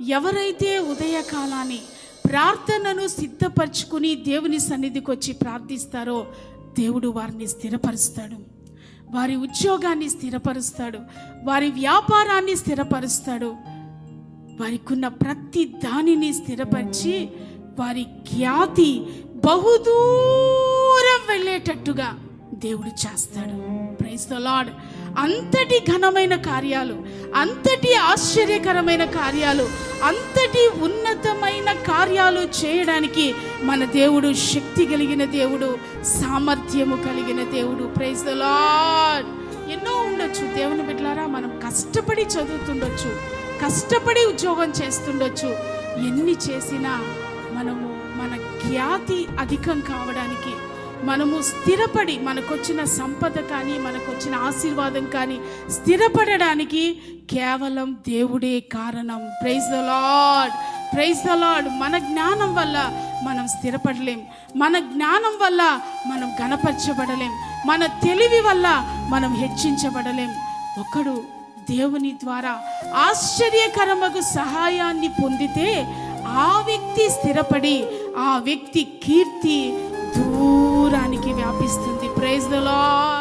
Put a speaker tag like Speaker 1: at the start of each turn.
Speaker 1: ఎవరైతే ఉదయకాలాన్ని ప్రార్థనను సిద్ధపరచుకుని దేవుని సన్నిధికి వచ్చి ప్రార్థిస్తారో దేవుడు వారిని స్థిరపరుస్తాడు. వారి ఉద్యోగాన్ని స్థిరపరుస్తాడు. వారి వ్యాపారాన్ని స్థిరపరుస్తాడు. వారికున్న ప్రతి దానిని స్థిరపరిచి వారి ఖ్యాతి బహుదూరం వెళ్ళేటట్టుగా దేవుడు చేస్తాడు. ప్రైజ్ ద లాడ్ అంతటి ఘనమైన కార్యాలు అంతటి ఆశ్చర్యకరమైన కార్యాలు అంతటి ఉన్నతమైన కార్యాలు చేయడానికి మన దేవుడు శక్తి కలిగిన దేవుడు సామర్థ్యము కలిగిన దేవుడు. ప్రైజ్ ద లాడ్ ఎన్నో ఉండొచ్చు. దేవుని బిడ్డలారా మనం కష్టపడి చదువుతుండొచ్చు కష్టపడి ఉద్యోగం చేస్తుండొచ్చు. ఎన్ని చేసినా మనము మన ఖ్యాతి అధికం కావడానికి మనము స్థిరపడి మనకొచ్చిన సంపద కానీ మనకొచ్చిన ఆశీర్వాదం కానీ స్థిరపడడానికి కేవలం దేవుడే కారణం. Praise the Lord praise the Lord మన జ్ఞానం వల్ల మనం స్థిరపడలేం. మన జ్ఞానం వల్ల మనం గణపరచబడలేం. మన తెలివి వల్ల మనం హెచ్చించబడలేం. ఒకడు దేవుని ద్వారా ఆశ్చర్యకరమగు సహాయాన్ని పొందితే ఆ వ్యక్తి స్థిరపడి ఆ వ్యక్తి కీర్తి వ్యాపిస్తుంది ప్రైజ్ ద లార్డ్